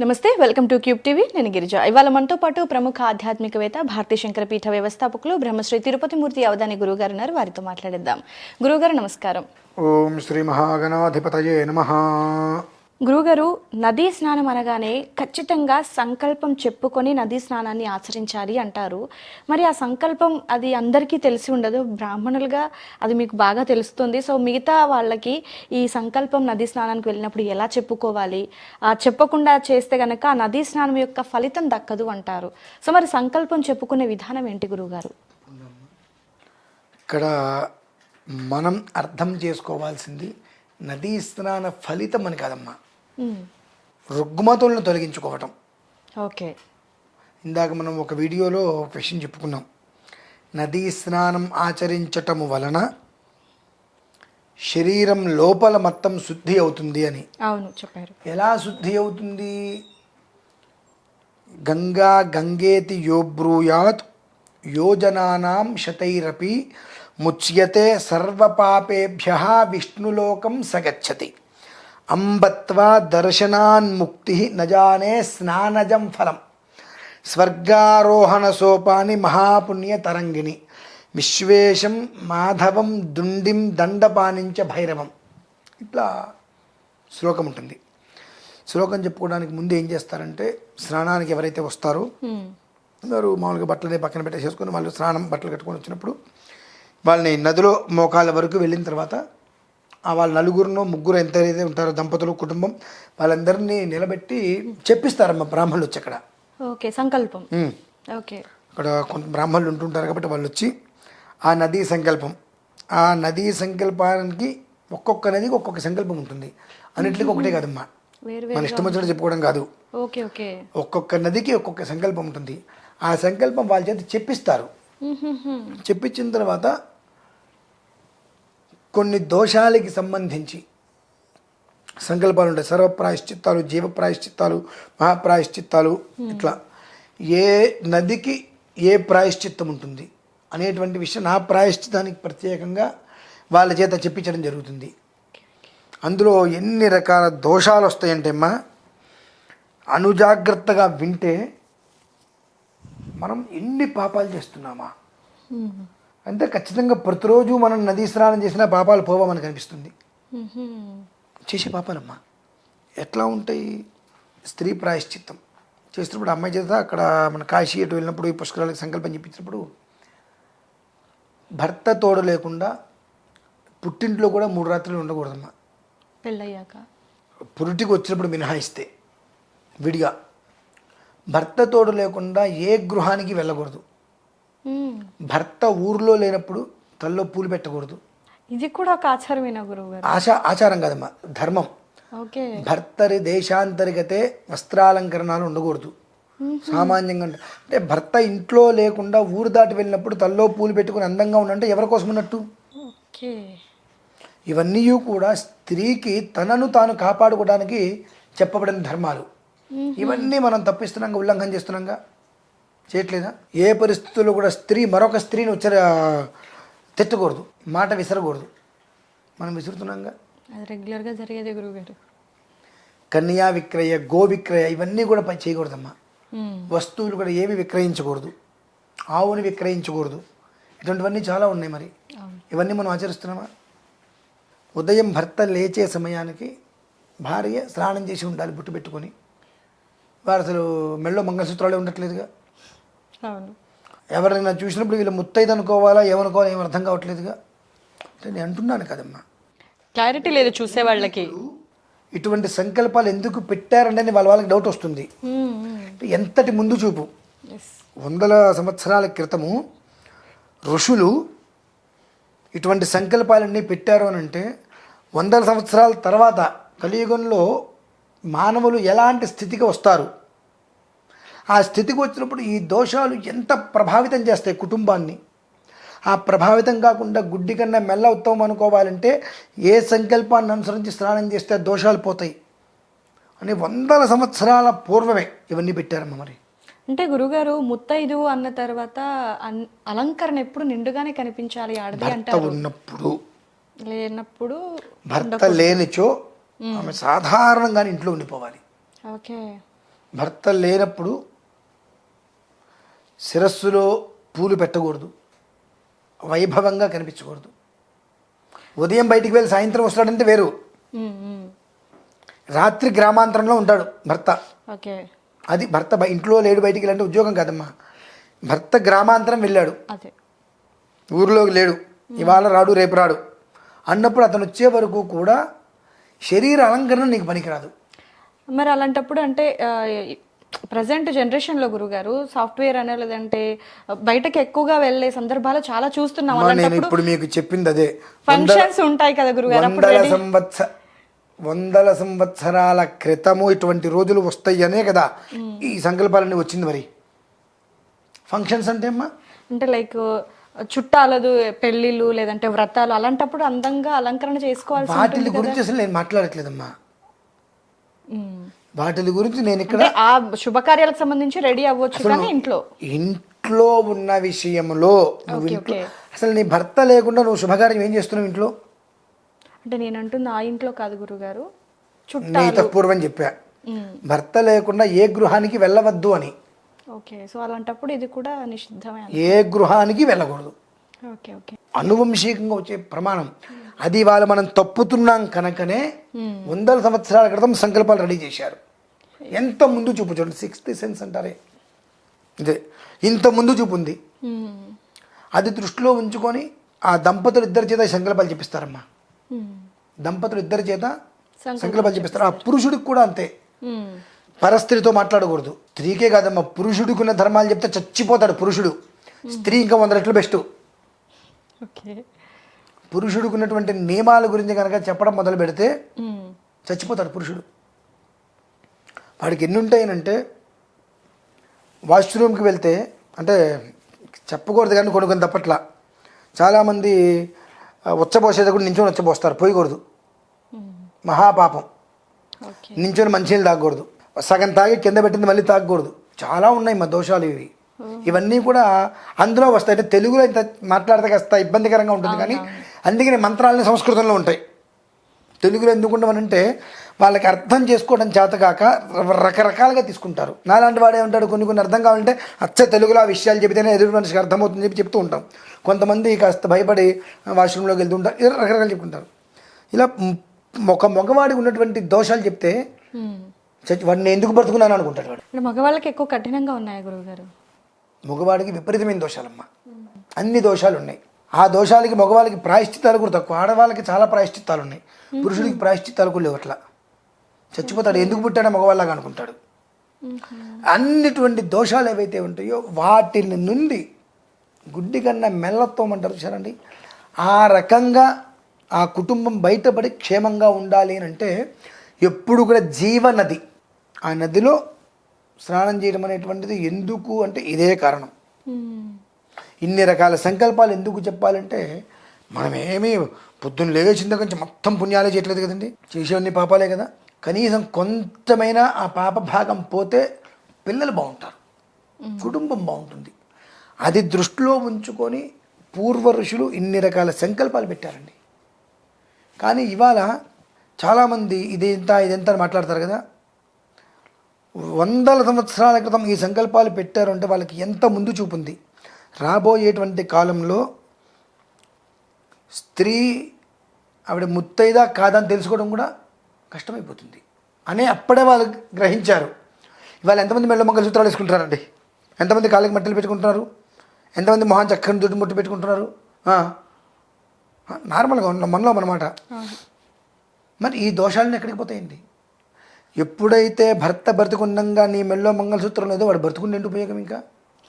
నమస్తే welcome to cube TV. నేను గిరిజ. ఇవాళ మనతో పాటు ప్రముఖ ఆధ్యాత్మికవేత్త భారతీ శంకర పీఠ వ్యవస్థాపకులు బ్రహ్మశ్రీ తిరుపతి మూర్తి అవధాని గురుగారు ఉన్నారు. వారితో మాట్లాడిద్దాం. గురుగారు నమస్కారం. ఓం శ్రీ మహాగణాధిపతయే నమ. గురుగారు నదీ స్నానం అనగానే ఖచ్చితంగా సంకల్పం చెప్పుకొని నదీ స్నానాన్ని ఆచరించాలి అంటారు. మరి ఆ సంకల్పం అది అందరికీ తెలిసి ఉండదు. బ్రాహ్మణులుగా అది మీకు బాగా తెలుస్తుంది. సో మిగతా వాళ్ళకి ఈ సంకల్పం నదీ స్నానానికి వెళ్ళినప్పుడు ఎలా చెప్పుకోవాలి? ఆ చెప్పకుండా చేస్తే గనక ఆ నదీ స్నానం యొక్క ఫలితం దక్కదు అంటారు. సో మరి సంకల్పం చెప్పుకునే విధానం ఏంటి గురుగారు? ఇక్కడ మనం అర్థం చేసుకోవాల్సింది నదీ స్నాన ఫలితం అని కాదమ్మా. రుగ్మతులను తొలగించుకోవటం. ఓకే. ఇందాక మనం ఒక వీడియోలో ఒక విషయం చెప్పుకున్నాం. నదీ స్నానం ఆచరించటము వలన శరీరం లోపల మొత్తం శుద్ధి అవుతుంది అని. అవును చెప్పారు. ఎలా శుద్ధి అవుతుంది? గంగా గంగేతి యోబ్రూయాత్ యోజనానాం శతైరపి ముచ్యతే సర్వపాపేభ్య విష్ణులోకం సగచ్చతి. అంబత్వా దర్శనాన్ముక్తి నజానే స్నానజం ఫలం. స్వర్గారోహణ సోపాని మహాపుణ్య తరంగిణి. విశ్వేశం మాధవం దుండిం దండపానించ భైరవం. ఇట్లా శ్లోకం ఉంటుంది. శ్లోకం చెప్పుకోవడానికి ముందు ఏం చేస్తారంటే స్నానానికి ఎవరైతే వస్తారో. వారు మామూలుగా బట్టలనే పక్కన పెట్టేసేసుకొని వాళ్ళు స్నానం బట్టలు కట్టుకొని వచ్చినప్పుడు వాళ్ళని నదిలో మోకాళ్ళ వరకు వెళ్ళిన తర్వాత వాళ్ళ నలుగురునో ముగ్గురు ఎంత అయితే ఉంటారో దంపతులు కుటుంబం వాళ్ళందరినీ నిలబెట్టి చెప్పిస్తారమ్మ బ్రాహ్మణులు వచ్చి అక్కడ. ఓకే సంకల్పం. ఓకే. అక్కడ కొంత బ్రాహ్మణులు ఉంటుంటారు కాబట్టి వాళ్ళు వచ్చి ఆ నదీ సంకల్పం. ఆ నదీ సంకల్పానికి ఒక్కొక్క నదికి ఒక్కొక్క సంకల్పం ఉంటుంది. అన్నింటికి ఒకటే కాదమ్మా. మన ఇష్టం వచ్చినట్టు చెప్పుకోవడం కాదు. Okay okay. ఒక్కొక్క నదికి ఒక్కొక్క సంకల్పం ఉంటుంది. ఆ సంకల్పం వాళ్ళ చేత చెప్పిస్తారు. చెప్పించిన తర్వాత కొన్ని దోషాలకి సంబంధించి సంకల్పాలు ఉంటాయి సర్వ ప్రాయశ్చిత్తాలు జీవ ప్రాయశ్చిత్తాలు మహాప్రాయశ్చిత్తాలు ఇట్లా. ఏ నదికి ఏ ప్రాయశ్చిత్తం ఉంటుంది అనేటువంటి విషయం నా ప్రాయశ్చిత్తానికి ప్రత్యేకంగా వాళ్ళ చేత చెప్పించడం జరుగుతుంది. అందులో ఎన్ని రకాల దోషాలు వస్తాయంటే అమ్మా అనుజాగ్రత్తగా వింటే మనం ఎన్ని పాపాలు చేస్తున్నామా. అంటే ఖచ్చితంగా ప్రతిరోజు మనం నదీ స్నానం చేసినా పాపాలు పోవా మనకు అనిపిస్తుంది. మ్మ్హ్మ్. చేసే పాపాలమ్మా. ఎట్లా ఉంటాయి? స్త్రీ ప్రాయశ్చిత్తం. చేసినప్పుడు అమ్మాయి చేత అక్కడ మన కాశీ అటు వెళ్ళినప్పుడు ఈ పుష్కరాలకు సంకల్పం చెప్పించినప్పుడు భర్త తోడు లేకుండా పుట్టింట్లో కూడా మూడు రాత్రులు ఉండకూడదమ్మా. పెళ్ళయ్యాక. పురిటికి వచ్చినప్పుడు మినహాయిస్తే విడిగా. భర్త తోడు లేకుండా ఏ గృహానికి వెళ్ళకూడదు. భర్త ఊర్లో లేనప్పుడు తల్లో పూలు పెట్టకూడదు. ఇది కూడా ఒక ఆచారమేనా గురువు గారు? ఆశ ఆచారం కాదమ్మా ధర్మం. ఓకే. భర్తరి దేశాంతరిగతే వస్త్రాలంకరణాలు ఉండకూడదు. సామాన్యంగా అంటే భర్త ఇంట్లో లేకుండా ఊరు దాటి వెళ్ళినప్పుడు తల్లో పూలు పెట్టుకుని అందంగా ఉండంటే ఎవరి కోసం ఉన్నట్టు? ఓకే. ఇవన్నీ కూడా స్త్రీకి తనను తాను కాపాడుకోవడానికి చెప్పబడిన ధర్మాలు. ఇవన్నీ మనం తప్పిస్తున్నాంగా ఉల్లంఘన చేస్తున్నాంగా? చేయట్లేదా? ఏ పరిస్థితుల్లో కూడా స్త్రీ మరొక స్త్రీని ఉచ్చర తిట్టకూడదు. మాట విసరకూడదు. మనం విసురుతున్నాంగా? అది రెగ్యులర్గా జరిగేదే గురువు గారు కన్యా విక్రయ గో విక్రయ ఇవన్నీ కూడా పని చేయకూడదమ్మా. వస్తువులు కూడా ఏవి విక్రయించకూడదు. ఆవుని విక్రయించకూడదు. ఇటువంటివన్నీ చాలా ఉన్నాయి మరి. ఇవన్నీ మనం ఆచరిస్తున్నామా? ఉదయం భర్త లేచే సమయానికి భార్య స్నానం చేసి ఉండాలి బుట్టు పెట్టుకొని. వారు అసలు మెళ్ళో మంగళసూత్రాలే ఉండట్లేదుగా? అవును ఎవరైనా చూసినప్పుడు వీళ్ళు ముత్తైదు అనుకోవాలా ఏమనుకోవాలో ఏం అర్థం కావట్లేదుగా. అంటే నేను అంటున్నాను కదమ్మా. క్లారిటీ లేదు చూసే వాళ్ళకి ఇటువంటి సంకల్పాలు ఎందుకు పెట్టారంటే వాళ్ళ వాళ్ళకి డౌట్ వస్తుంది. ఎంతటి ముందు చూపు. వందల సంవత్సరాల క్రితము ఋషులు ఇటువంటి సంకల్పాలన్నీ పెట్టారు అని అంటే వందల సంవత్సరాల తర్వాత కలియుగంలో మానవులు ఎలాంటి స్థితికి వస్తారు? ఆ స్థితికి వచ్చినప్పుడు ఈ దోషాలు ఎంత ప్రభావితం చేస్తాయి కుటుంబాన్ని? ఆ ప్రభావితం కాకుండా గుడ్డి కన్నా మెల్ల ఉత్తమం అనుకోవాలంటే ఏ సంకల్పాన్ని అనుసరించి స్నానం చేస్తే దోషాలు పోతాయి? అని వందల సంవత్సరాల పూర్వమే ఇవన్నీ పెట్టారమ్మ మరి. అంటే గురుగారు ముత్తైదు అన్న తర్వాత అలంకరణ ఎప్పుడు నిండుగానే కనిపించాలి ఆడది అంటారు. ఉన్నప్పుడు. లేనప్పుడు భర్త లేనిచో ఆమె సాధారణంగానే ఇంట్లో ఉండిపోవాలి. ఓకే. భర్త లేనప్పుడు శిరస్సులో పూలు పెట్టకూడదు. వైభవంగా కనిపించకూడదు. ఉదయం బయటికి వెళ్ళి సాయంత్రం వస్తాడంటే వేరు. రాత్రి గ్రామాంతరంలో ఉంటాడు భర్త. ఓకే. అది భర్త ఇంట్లో లేడు బయటికి వెళ్ళంటే ఉద్యోగం కాదమ్మా. భర్త గ్రామాంతరం వెళ్ళాడు. అదే. ఊరిలోకి లేడు. ఇవాళ రాడు రేపు రాడు. అన్నప్పుడు అతను వచ్చే వరకు కూడా శరీర అలంకరణ నీకు పనికిరాదు. మరి అలాంటప్పుడు అంటే ప్రజెంట్ జనరేషన్లో గురుగారు సాఫ్ట్వేర్ అనే లేదంటే బయటకి ఎక్కువగా వెళ్ళే సందర్భాలు చాలా చూస్తున్నాం నేను ఇప్పుడు మీకు చెప్పింది అదే. ఫంక్షన్స్ ఉంటాయి కదా గురుగారు వందల వందల సంవత్సరాల క్రితము ఇటువంటి రోజులు వస్తాయనే కదా. ఈ సంకల్పాలన్నీ వచ్చింది మరి. ఫంక్షన్స్ అంటే అమ్మా? అంటే లైక్ చుట్టాలదు పెళ్ళిళ్ళు లేదంటే వ్రతాలు అలాంటప్పుడు అందంగా అలంకరణ చేసుకోవాల్సి వాటి గురించి అసలు నేను మాట్లాడట్లేదమ్మా. వాటి గురించి నేను ఇక్కడ ఆ శుభకార్యాలకు సంబంధించి రెడీ అవ్వచ్చు కానీ ఇంట్లో. ఇంట్లో ఉన్న విషయంలో నువ్వు ఇంట్లో. అసలు నీ భర్త లేకుండా నువ్వు శుభకార్యం ఏం చేస్తున్నావు ఇంట్లో? అంటే నేను అంటుంది ఆ ఇంట్లో కాదు గురుగారు. చుట్టా నీత పూర్వం చెప్పా. భర్త లేకుండా ఏ గృహానికి వెళ్ళవద్దు అని. ఓకే సో అలాంటప్పుడు ఇది కూడా నిషిద్ధమే. ఏ గృహానికి వెళ్ళకూడదు. Okay okay. అనువంశికంగా వచ్చే ప్రమాణం. అది వాళ్ళు మనం తప్పుతున్నాం కనుకనే వందల సంవత్సరాల క్రితం సంకల్పాలు రెడీ చేశారు. ఎంత ముందు చూపు చూడండి సిక్స్త్ సెన్స్ అంటారే. ఇదే ఇంత ముందు చూపు ఉంది. అది దృష్టిలో ఉంచుకొని ఆ దంపతులు ఇద్దరి చేత సంకల్పాలు చెప్పిస్తారమ్మా. దంపతులు ఇద్దరి చేత సంకల్పం సంకల్పాలు చెప్పిస్తారు. ఆ పురుషుడికి కూడా అంతే. పరస్త్రీతో మాట్లాడకూడదు. స్త్రీకే కాదమ్మా పురుషుడికి ఉన్న ధర్మాలు చెప్తే చచ్చిపోతాడు పురుషుడు. స్త్రీ ఇంకా వంద రెట్లు బెస్ట్. ఓకే. పురుషుడికి ఉన్నటువంటి నియమాల గురించి కనుక చెప్పడం మొదలు పెడితే. చచ్చిపోతాడు పురుషుడు. వాడికి ఎన్ని ఉంటాయనంటే వాష్రూమ్కి వెళ్తే అంటే చెప్పకూడదు కానీ కొన్ని కొన్ని తప్పట్ల. చాలామంది ఉచ్చబోసేటప్పుడు నించొని ఉచ్చబోస్తారు పోయకూడదు. మహాపాపం. నించొని మంచినీళ్ళు తాగకూడదు. సగం తాగి కింద పెట్టింది మళ్ళీ తాగకూడదు. చాలా ఉన్నాయి మా దోషాలు ఇవి. ఇవన్నీ కూడా అందులో వస్తాయి. అంటే తెలుగులో ఇంత మాట్లాడితే కాస్త ఇబ్బందికరంగా ఉంటుంది కానీ అందుకని మంత్రాలని సంస్కృతంలో ఉంటాయి. తెలుగులో ఎందుకుంటామనంటే వాళ్ళకి అర్థం చేసుకోవడం చేతకాక రకరకాలుగా తీసుకుంటారు. నాలాంటి వాడే ఉంటాడు కొన్ని కొన్ని అర్థం కావాలంటే అచ్చ తెలుగులో ఆ విషయాలు చెబితేనే ఎదుటి మనిషికి అర్థమవుతుందని చెప్పి చెప్తూ ఉంటాం. కొంతమంది కాస్త భయపడి వాష్రూమ్లోకి వెళ్తుంటారు ఇలా రకరకాలు చెప్పుకుంటారు ఇలా ఒక మగవాడికి ఉన్నటువంటి దోషాలు చెప్తే వాడిని ఎందుకు బ్రతుకున్నాను అనుకుంటాడు వాడు. మగవాళ్ళకి ఎక్కువ కఠినంగా ఉన్నాయా గురువుగారు? మగవాడికి విపరీతమైన దోషాలమ్మ. అన్ని దోషాలు ఉన్నాయి ఆ దోషాలకి మగవాళ్ళకి ప్రాయశ్చిత్తాలు కూడా తక్కువ. ఆడవాళ్ళకి చాలా ప్రాయశ్చిత్తాలు ఉన్నాయి. పురుషుడికి ప్రాయశ్చిత్తాలు కూడా లేవు అట్లా. చచ్చిపోతాడు. ఎందుకు పుట్టాడో మగవాళ్ళగా అనుకుంటాడు. అన్నిటువంటి దోషాలు ఏవైతే ఉంటాయో వాటిని నుండి గుడ్డి కన్నా మెల్లతోమంటారు చూసారండి ఆ రకంగా ఆ కుటుంబం బయటపడి క్షేమంగా ఉండాలి అని అంటే ఎప్పుడు కూడా జీవనది. ఆ నదిలో స్నానం చేయడం అనేటువంటిది ఎందుకు అంటే ఇదే కారణం. ఇన్ని రకాల సంకల్పాలు ఎందుకు చెప్పాలంటే మనమేమీ పొద్దున్న లేచిన దగ్గర నుంచి మొత్తం పుణ్యాలే చేయట్లేదు కదండి. చేసేవన్నీ పాపాలే కదా. కనీసం కొంతమైనా ఆ పాప భాగం పోతే పిల్లలు బాగుంటారు. కుటుంబం బాగుంటుంది. అది దృష్టిలో ఉంచుకొని పూర్వ ఋషులు ఇన్ని రకాల సంకల్పాలు పెట్టారండి. కానీ ఇవాళ చాలామంది ఇదేంత ఇదెంత అని మాట్లాడతారు కదా. వందల సంవత్సరాల క్రితం ఈ సంకల్పాలు పెట్టారు అంటే వాళ్ళకి ఎంత ముందు చూపుంది? రాబోయేటువంటి కాలంలో స్త్రీ ఆవిడ ముత్తైదా కాదని తెలుసుకోవడం కూడా కష్టమైపోతుంది. అని అప్పుడే వాళ్ళు గ్రహించారు. ఇవాళ ఎంతమంది మెళ్ళ మంగళసూత్రాలు వేసుకుంటారండి ఎంతమంది కాళ్ళకి మట్టలు పెట్టుకుంటున్నారు? ఎంతమంది మొహం చక్కని దుడ్డు ముట్టు పెట్టుకుంటున్నారు? నార్మల్గా ఉన్న మనలో అనమాట. మరి ఈ దోషాలను ఎక్కడికి పోతాయండి? ఎప్పుడైతే భర్త బ్రతుకుండగా నీ మెల్లో మంగళసూత్రం లేదో వాడు బ్రతుకుండే ఉపయోగం ఇంకా?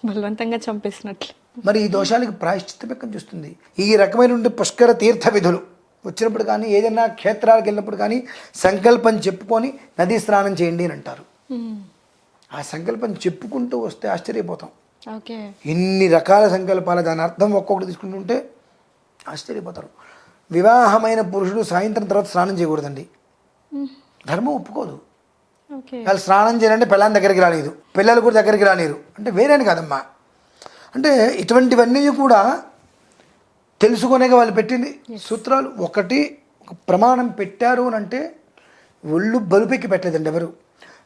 బలవంతంగా చంపేసినట్లు. మరి ఈ దోషాలకి ప్రాయశ్చిత్తం ఎక్కడి చూస్తుంది. ఈ రకమైనటువంటి పుష్కర తీర్థ విధులు. వచ్చినప్పుడు కానీ ఏదైనా క్షేత్రాలకు వెళ్ళినప్పుడు కానీ సంకల్పం చెప్పుకొని నదీ స్నానం చేయండి అని అంటారు. ఆ సంకల్పం చెప్పుకుంటూ వస్తే ఆశ్చర్యపోతాం. ఓకే. ఇన్ని రకాల సంకల్పాలు దాని అర్థం ఒక్కొక్కటి తీసుకుంటుంటే ఆశ్చర్యపోతారు. వివాహమైన పురుషుడు సాయంత్రం తర్వాత స్నానం చేయకూడదండి. ధర్మం ఒప్పుకోదు. వాళ్ళు స్నానం చేయాలంటే పిల్లల దగ్గరికి రానిరు పిల్లలు కూడా దగ్గరికి రానిరు అంటే వేరేని కాదమ్మా. అంటే ఇటువంటివన్నీ కూడా తెలుసుకునేగా వాళ్ళు పెట్టింది. సూత్రాలు ఒకటి ఒక ప్రమాణం పెట్టారు అని అంటే ఒళ్ళు బలుపెక్కి పెట్టలేదండి ఎవరు.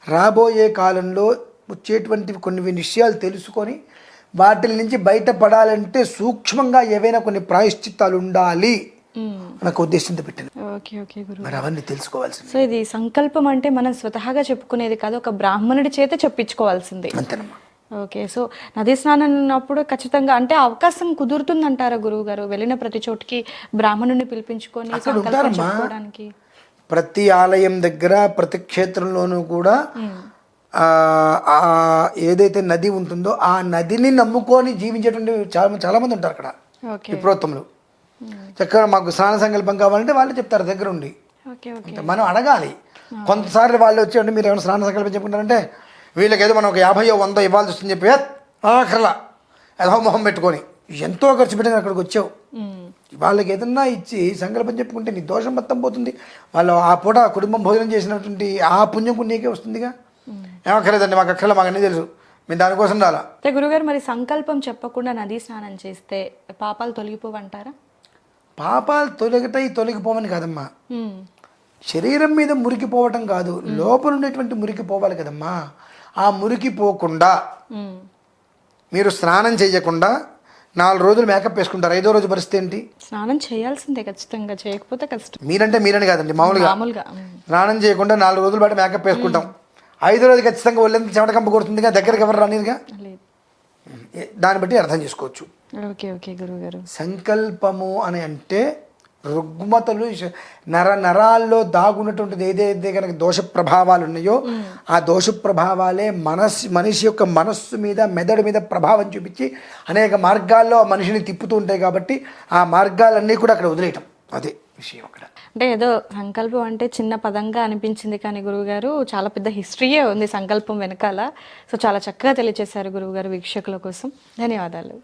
రాబోయే కాలంలో వచ్చేటువంటి కొన్ని విషయాలు తెలుసుకొని వాటి నుంచి బయటపడాలంటే సూక్ష్మంగా ఏవైనా కొన్ని ప్రాయశ్చిత్తాలు ఉండాలి. నాకు ఉద్దేశంతో పెట్టింది. ఓకే ఓకే గురు. మరి అవన్నీ తెలుసుకోవాల్సింది. సో ఇది సంకల్పం అంటే మనం స్వతహాగా చెప్పుకునేది కాదు ఒక బ్రాహ్మణుడి చేత చెప్పించుకోవాల్సింది. అంతేనమ్మా. ఓకే సో నదీ స్నానం ఉన్నప్పుడు ఖచ్చితంగా అంటే అవకాశం కుదురుతుందంటారా గురువు గారు వెళ్ళిన ప్రతి చోటికి బ్రాహ్మణుని పిలిపించుకొని. చెప్పుకోవడానికి? ప్రతి ఆలయం దగ్గర ప్రతి క్షేత్రంలోనూ కూడా ఆ ఏదైతే నది ఉంటుందో ఆ నదిని నమ్ముకొని జీవించేటువంటి చాలా చాలా మంది ఉంటారు అక్కడ. ఓకే విప్రోత్తములు. చక్కగా మాకు స్నాన సంకల్పం కావాలంటే వాళ్ళు చెప్తారు దగ్గర ఉండి మనం అడగాలి. కొంతసార్లు వాళ్ళు వచ్చి మీరు ఏమైనా స్నాన సంకల్పం చెప్పుకుంటారంటే వీళ్ళకి ఏదో మనం ఒక యాభై వంద ఇవ్వాల్సి వస్తుందని చెప్పి ఆఖరలా. ఏదో మొహం పెట్టుకొని. ఎంతో ఖర్చు పెట్టి అక్కడికి వచ్చావు. వాళ్ళకి ఏదన్నా ఇచ్చి సంకల్పం చెప్పుకుంటే నీ దోషం మొత్తం పోతుంది. వాళ్ళు ఆ పూట కుటుంబం భోజనం చేసినటువంటి ఆ పుణ్యం నీకే వస్తుందిగా. ఏమక్కర్లేదండి మాకు అక్కర్లే మాకు అన్నీ తెలుసు. మేము దానికోసం రాలా. గురుగారు మరి సంకల్పం చెప్పకుండా నదీ స్నానం చేస్తే పాపాలు తొలగిపోవంటారా? పాపాలు తొలగటై తొలగిపోవని కాదమ్మా. మ్మ్. శరీరం మీద మురికిపోవటం కాదు లోపల ఉండేటువంటి మురికి పోవాలి కదమ్మా. ఆ మురికి పోకుండా. మీరు స్నానం చేయకుండా నాలుగు రోజులు మేకప్ వేసుకుంటారు. ఐదో రోజు పరిస్థితి ఏంటి? స్నానం చేయాల్సిందే ఖచ్చితంగా చేయకపోతే కష్టం. మీరంటే మీరని కాదండి మామూలుగా. మామూలుగా మ్మ్. స్నానం చేయకుండా నాలుగు రోజుల పాటు మేకప్ వేసుకుంటాం. ఐదో రోజు ఖచ్చితంగా ఒళ్ళంతా చెమట కంప కొడుతుందిగా దగ్గరికి ఎవరు రానిదిగా? దాన్ని బట్టి అర్థం చేసుకోవచ్చు. ఓకే ఓకే గురువు గారు. సంకల్పము అని అంటే రుగ్మతలు నర నరాల్లో దాగున్నటువంటిది ఏదైతే కనుక దోష ప్రభావాలు ఉన్నాయో ఆ దోష ప్రభావాలే మనస్సు మనిషి యొక్క మనస్సు మీద మెదడు మీద ప్రభావం చూపించి అనేక మార్గాల్లో ఆ మనిషిని తిప్పుతూ ఉంటాయి కాబట్టి ఆ మార్గాలన్నీ కూడా అక్కడ వదిలేయటం. అదే విషయం అక్కడ. అంటే ఏదో సంకల్పం అంటే చిన్న పదంగా అనిపించింది కానీ గురువుగారు చాలా పెద్ద హిస్టరీయే ఉంది సంకల్పం వెనకాల. సో చాలా చక్కగా తెలియజేశారు గురువుగారు వీక్షకుల కోసం. ధన్యవాదాలు.